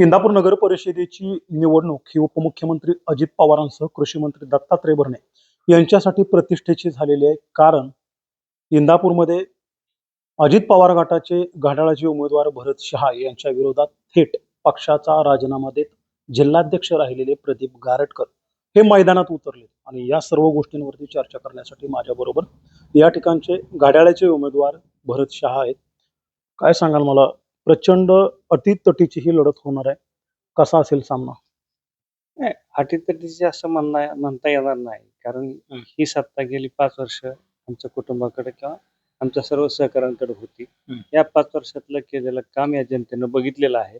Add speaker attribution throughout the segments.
Speaker 1: इंदापूर नगर परिषदेची निवडणूक ही उपमुख्यमंत्री अजित पवारांसह कृषी मंत्री दत्तात्रय भरणे यांच्यासाठी प्रतिष्ठेची झालेली आहे. कारण इंदापूरमध्ये अजित पवार गटाचे घड्याळाचे उमेदवार भरत शहा यांच्या विरोधात थेट पक्षाचा राजीनामा देत जिल्हाध्यक्ष राहिलेले प्रदीप गारटकर हे मैदानात उतरले. आणि या सर्व गोष्टींवरती चर्चा करण्यासाठी माझ्याबरोबर या ठिकाणचे घाड्याळ्याचे उमेदवार भरत शहा आहेत. काय सांगाल मला प्रचंड अटीतटीची ही लढत होणार आहे कसा असेल सामना
Speaker 2: नाही अटीतटीचे असं म्हणणं म्हणता येणार नाही कारण
Speaker 1: हं.
Speaker 2: सत्ता गेली पाच वर्ष आमच्या कुटुंबाकडे किंवा आमच्या सर्व सहकाऱ्यांकडे होती. या पाच वर्षातलं केलेलं काम या जनतेनं बघितलेलं आहे.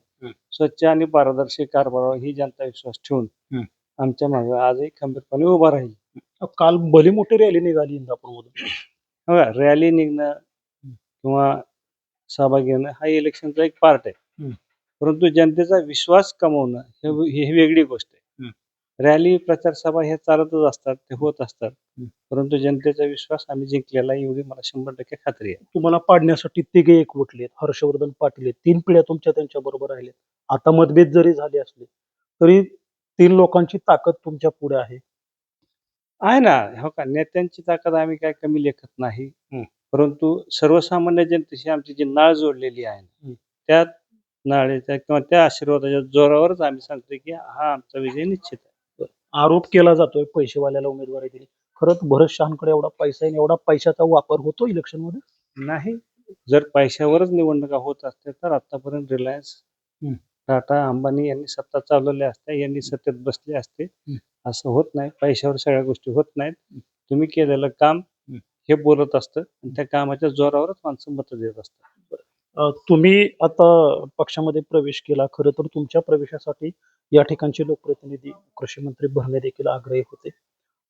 Speaker 2: स्वच्छ आणि पारदर्शी कारभारावर ही जनता विश्वास ठेवून. आमच्या मागे आजही खंबीरपणे उभा राहील
Speaker 1: काल भली मोठी रॅली निघाली इंदापूरमधून
Speaker 2: रॅली निघणं किंवा सहभाग घेणं हा इलेक्शनचा एक पार्ट आहे. परंतु जनतेचा विश्वास कमवणं हे ही वेगळी गोष्ट. आहे रॅली प्रचार सभा हे चालतच असतात ते होत असतात. परंतु जनतेचा विश्वास आम्ही जिंकलेला आहे एवढी मला शंभर टक्के खात्री आहे
Speaker 1: तुम्हाला पाडण्यासाठी तिघे एकवटले हर्षवर्धन पाटील आहेत. तीन पिढ्या तुमच्या त्यांच्या बरोबर राहिल्या आता मतभेद जरी झाले असले तरी तीन लोकांची ताकद तुमच्यापुढे आहे
Speaker 2: आहे ना हो का नेत्यांची ताकद आम्ही काय कमी लेखत नाही. परंतु सर्वसामान्य जनतेशी आमची जी नाळ जोडलेली आहे. त्या नाळेच्या किंवा त्या आशीर्वादाच्या जोरावरच आम्ही सांगतोय की हा आमचा विजय निश्चित आहे.
Speaker 1: आरोप केला जातोय पैसेवाल्याला उमेदवारी दिली खरंच भरत शहांकडे एवढा पैसा आहे एवढा पैशाचा वापर होतो इलेक्शनमध्ये
Speaker 2: नाही. जर पैशावरच निवडणुका होत असते तर आतापर्यंत रिलायन्स. टाटा अंबानी यांनी सत्ता चालवल्या असत्या यांनी सत्तेत बसले असते.
Speaker 1: असं
Speaker 2: असं होत नाही. पैशावर सगळ्या गोष्टी होत नाहीत. तुम्ही केलेलं काम
Speaker 1: हं.
Speaker 2: बोलत असतं आणि त्या कामाच्या जोरावरच माणसं मतं देत असतात.
Speaker 1: अं, तुम्ही आता पक्षामध्ये प्रवेश केला खरं तर तुमच्या प्रवेशासाठी या ठिकाणचे लोकप्रतिनिधी कृषी मंत्री भरणे देखील आग्रही होते.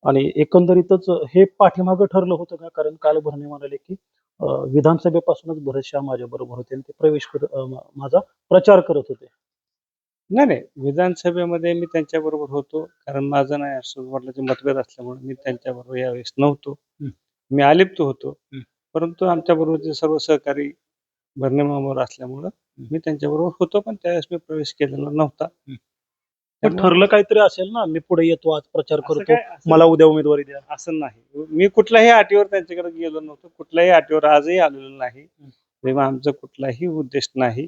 Speaker 1: आणि एकंदरीतच हे पाठीमागं ठरलं होतं का? कारण काल भरणे म्हणाले की अं, विधानसभेपासूनच भरत शहा माझ्या बरोबर होते आणि ते प्रवेश कर अं, मा- माझा प्रचार करत होते.
Speaker 2: नाही नाही. विधानसभेमध्ये मी त्यांच्याबरोबर होतो. कारण माझं नाही असं वडिलांचे मतभेद असल्यामुळे मी त्यांच्याबरोबर यावेळेस नव्हतो.
Speaker 1: हं.
Speaker 2: मी आलिप्त होतो. परंतु आमच्याबरोबरचे सर्व सहकारी भरणे मामावर असल्यामुळं मी त्यांच्याबरोबर होतो पण त्यावेळेस मी प्रवेश केलेला नव्हता.
Speaker 1: पण ठरलं काहीतरी असेल ना मी पुढे येतो आज प्रचार करतो मला उद्या उमेदवारी द्या.
Speaker 2: असं नाही. मी कुठल्याही अटीवर त्यांच्याकडे गेलो नव्हतो कुठल्याही अटीवर आजही आलेलो नाही. तेव्हा आमचा कुठलाही उद्देश नाही.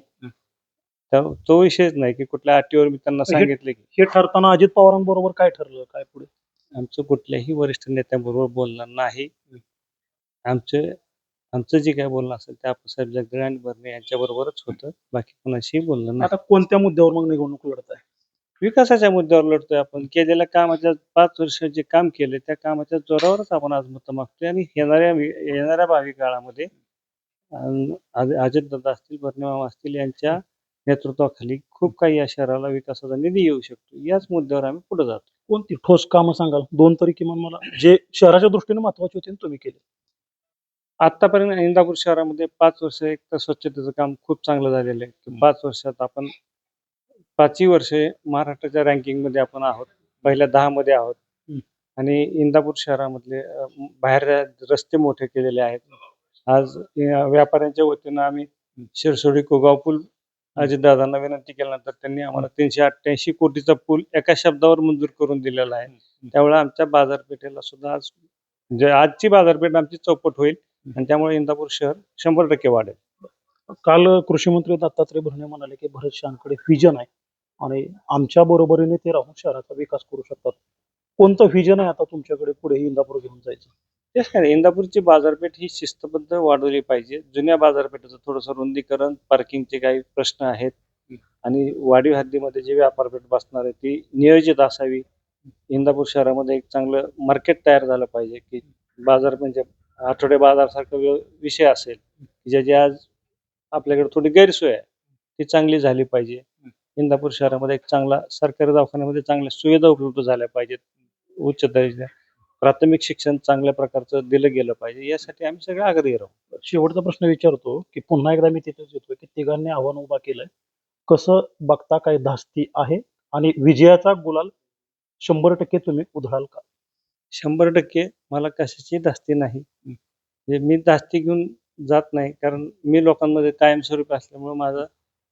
Speaker 2: तर तो विषयच नाही की कुठल्या अटीवर मी त्यांना सांगितले की.
Speaker 1: हे ठरताना अजित पवारांबरोबर काय ठरलं? काय पुढे?
Speaker 2: आमचं कुठल्याही वरिष्ठ नेत्यांबरोबर बोलणं नाही. आमचं आमचं जे काय बोलणं असेल ते आप्पासाहेब जगदळे आणि बर्णे यांच्याबरोबरच होतं. बाकी कोणाशीही बोलणं नाही.
Speaker 1: आता कोणत्या मुद्द्यावर मग निवडणूक लढत आहे?
Speaker 2: विकासाच्या मुद्द्यावर लढतोय आपण. केलेल्या कामाच्या पाच वर्ष जे काम केले त्या कामाच्या जोरावरच आपण आज मतं मागतोय आणि येणाऱ्या येणाऱ्या भावी काळामध्ये अजित दादा असतील बर्णेमामा असतील यांच्या नेतृत्वाखाली खूप काही या शहराला विकासाचा निधी येऊ शकतो. याच मुद्द्यावर आम्ही पुढे जातो.
Speaker 1: कोणती ठोस कामं सांगाल? दोन तरी किमान मला. जे शहराच्या दृष्टीने महत्त्वाचे होते तुम्ही केले.
Speaker 2: आतापर्यंत इंदापूर शहरामध्ये पाच वर्ष एक तर स्वच्छतेचं काम खूप चांगलं झालेलं आहे. पाच वर्षात आपण पाचही वर्षे महाराष्ट्राच्या रँकिंगमध्ये आपण आहोत. पहिल्या दहा मध्ये आहोत. आणि इंदापूर शहरामधले बाहेर रस्ते मोठे केलेले आहेत. आज व्यापाऱ्यांच्या वतीनं आम्ही शिरसोडी कोगाव पूल अजितदादांना विनंती केल्यानंतर त्यांनी आम्हाला तीनशे अठ्ठ्याऐंशी कोटीचा पूल एका शब्दावर मंजूर करून दिलेला आहे. त्यामुळे आमच्या बाजारपेठेला सुद्धा आज म्हणजे आजची बाजारपेठ आमची चौपट होईल. आणि त्यामुळे इंदापूर शहर शंभर टक्के वाढेल.
Speaker 1: काल कृषी मंत्री दत्तात्रय भरणे म्हणाले की भरत शहांकडे व्हिजन आहे आणि आमच्या बरोबरीने ते राहून शहराचा विकास करू शकतात. कोणतं व्हिजन आहे आता तुमच्याकडे? पुढे इंदापूर घेऊन जायचं.
Speaker 2: तेच काय इंदापूरची बाजारपेठ ही शिस्तबद्ध वाढवली पाहिजे. जुन्या बाजारपेठेचं थोडंसं रुंदीकरण पार्किंगचे काही प्रश्न आहेत. आणि वाढीव हद्दीमध्ये जी व्यापारपेठ बसणार आहे ती नियोजित असावी. इंदापूर शहरामध्ये एक चांगलं मार्केट तयार झालं पाहिजे की बाजार म्हणजे आठवडे बाजारसारखं विषय असेल ज्याची आज आपल्याकडे थोडी गैरसोय आहे. ती चांगली झाली पाहिजे. इंदापूर शहरामध्ये एक चांगला सरकारी दवाखान्यामध्ये चांगल्या सुविधा उपलब्ध झाल्या पाहिजेत. उच्च दर्जा प्राथमिक शिक्षण चांगल्या प्रकारचं दिलं गेलं पाहिजे. यासाठी आम्ही सगळे आग्रही राहू.
Speaker 1: शेवटचा प्रश्न विचारतो की पुन्हा एकदा मी तिथेच येतो की तिघांनी आव्हान उभा केलंय. कसं बघता काय धास्ती आहे? आणि विजयाचा गुलाल शंभर टक्के तुम्ही उधळाल का?
Speaker 2: शंभर टक्के मला कशाची धास्ती नाही. म्हणजे मी धास्ती घेऊन जात नाही. कारण मी लोकांमध्ये कायमस्वरूपी असल्यामुळे माझं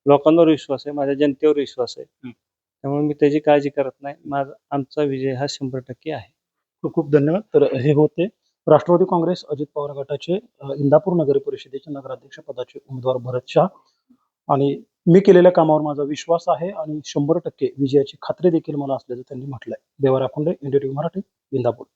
Speaker 2: लोकांवर विश्वास आहे माझ्या जनतेवर विश्वास आहे. त्यामुळे मी त्याची काळजी करत नाही. माझा आमचा विजय हा शंभर टक्के आहे.
Speaker 1: खूप खूप धन्यवाद. तर हे होते राष्ट्रवादी काँग्रेस अजित पवार गटाचे इंदापूर नगर परिषदेचे नगराध्यक्ष पदाचे उमेदवार भरत शाह आणि मी केलेल्या कामावर माझा विश्वास आहे आणि शंभर टक्के विजयाची खात्री देखील मला असल्याचं त्यांनी म्हटलंय. Deva Rakhunde India TV Marathi Indapur.